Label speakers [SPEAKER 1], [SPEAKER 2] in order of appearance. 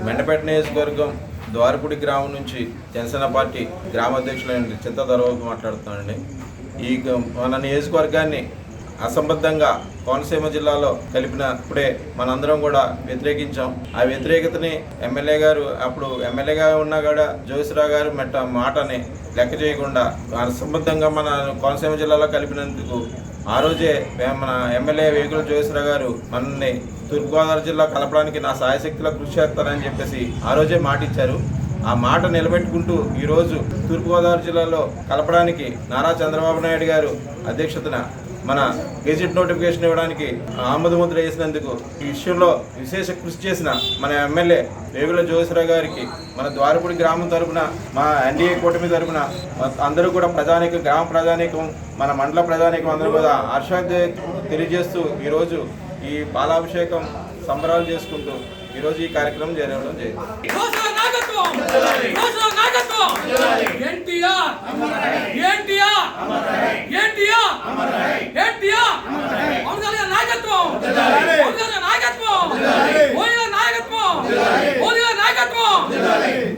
[SPEAKER 1] మెండపేట నియోజకవర్గం ద్వారపుడి గ్రామం నుంచి జనసేన పార్టీ గ్రామాధ్యక్షులైన చింత దొరవకు మాట్లాడుతున్నానండి. ఈ గ- మన నియోజకవర్గాన్ని అసంబద్ధంగా కోనసీమ జిల్లాలో కలిపినప్పుడే మనందరం కూడా వ్యతిరేకించాం. ఆ వ్యతిరేకతని ఎమ్మెల్యే గారు అప్పుడు ఎమ్మెల్యేగా ఉన్నా కూడా జోగిసరావు గారు మెట్ట మాటని లెక్క చేయకుండా అసంబద్ధంగా మన కోనసీమ జిల్లాలో కలిపినందుకు ఆ రోజే మన ఎమ్మెల్యే వేగుల జోగేశ్వరరావు గారు మనల్ని తూర్పుగోదావరి జిల్లా కలపడానికి నా సాయశక్తిలో కృషి చేస్తానని చెప్పేసి ఆ రోజే మాట ఇచ్చారు ఆ మాట నిలబెట్టుకుంటూ ఈరోజు తూర్పుగోదావరి జిల్లాలో కలపడానికి నారా చంద్రబాబు నాయుడు గారు అధ్యక్షతన మన గెజిట్ నోటిఫికేషన్ ఇవ్వడానికి ఆమోద ముద్ర వేసినందుకు ఈ విషయంలో విశేష కృషి చేసిన మన ఎమ్మెల్యే రేగుల జోగేశ్వరరావు గారికి మన ద్వారపూడి గ్రామం తరపున మా ఎన్డీఏ కూటమి తరపున అందరూ కూడా ప్రజానికం గ్రామ ప్రజానికం మన మండల ప్రజానికం అందరూ కూడా హర్షాన్ని తెలియజేస్తూ ఈరోజు ఈ పాలాభిషేకం సంబరాలు చేసుకుంటూ ఈరోజు ఈ కార్యక్రమం జరగడం జరిగింది.
[SPEAKER 2] నిలబడాలి